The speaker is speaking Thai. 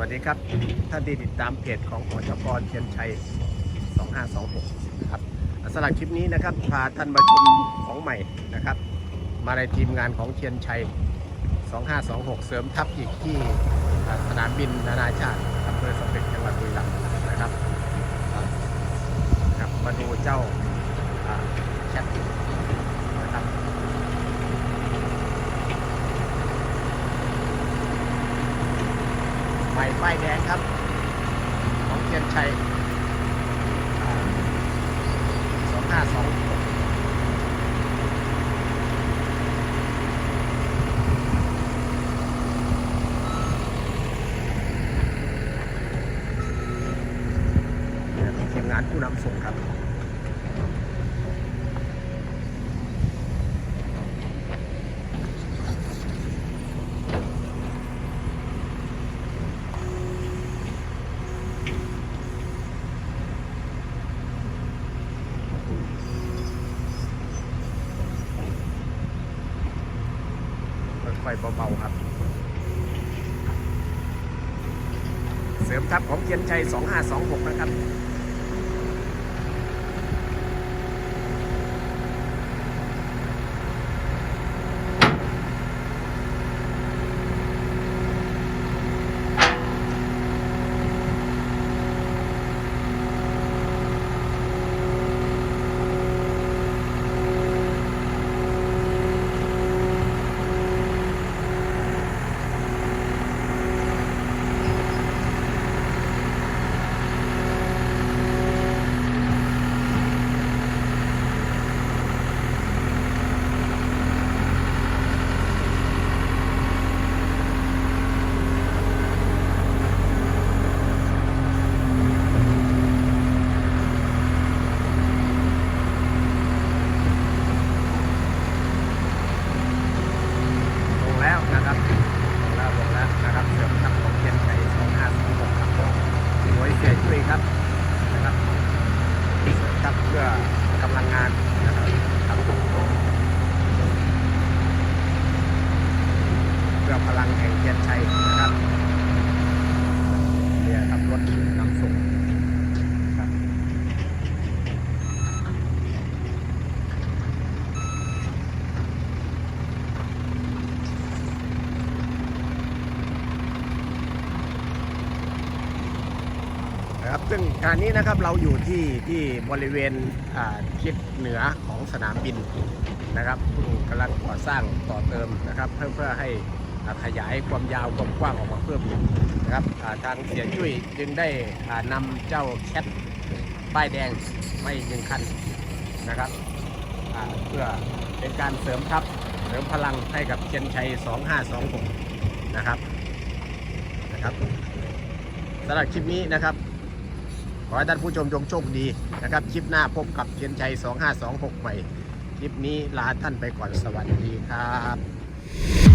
วัสดีครับ ท่านที่ติดตามเพจของหอจกรเชียนชัย 2526 นะครับสำหรับคลิปนี้นะครับพาท่านมาชมของใหม่นะครับ มาในทีมงานของเชียนชัย 2526 เสริมทัพอีกที่สนามบินนานาชาติอำเภอสมเด็จจังหวัดบุรีรัมย์นะครับมาดูเจ้าแชทนะครับ ใหม่ป้ายแดงครับ ของเทียนชัยสองห้าสองทีมงานผู้นำส่งครับ เบาๆครับ เสริมทัพของเทียนชัย 2526 นะครับ ลงแล้วนะครับลงแล้วลงแล้วนะครับเสริมทัพของเทียนชัย 2526 ครับโดยเสียช่วย ครับนะครับครับเพื่อกำลังงานนะครับครับเพื่อพลังแห่งเทียนชัยนะครับเนี่ยครับรถนำส่งครับ นะครับซึ่งการนี้นะครับเราอยู่ที่ที่บริเวณทิศเหนือของสนามบินนะครับเพิ่งกำลังก่อสร้างต่อเติมนะครับเพื่อเพื่อให้ขยายความยาวความกว้างออกมาเพิ่มอีกนะครับทางเสียจุ้ยจึงได้อ่านำเจ้าแคทป้ายแดงไม่หนึ่งคันนะครับเพื่อเป็นการเสริมทัพเสริมพลังให้กับเชียนชัย 2526 นะครับนะครับสำหรับคลิปนี้นะครับ ขอให้ท่านผู้ชมจงโชคดีนะครับคลิปหน้าพบกับเทียนชัย 2526 ใหม่ คลิปนี้ลาท่านไปก่อนสวัสดีครับ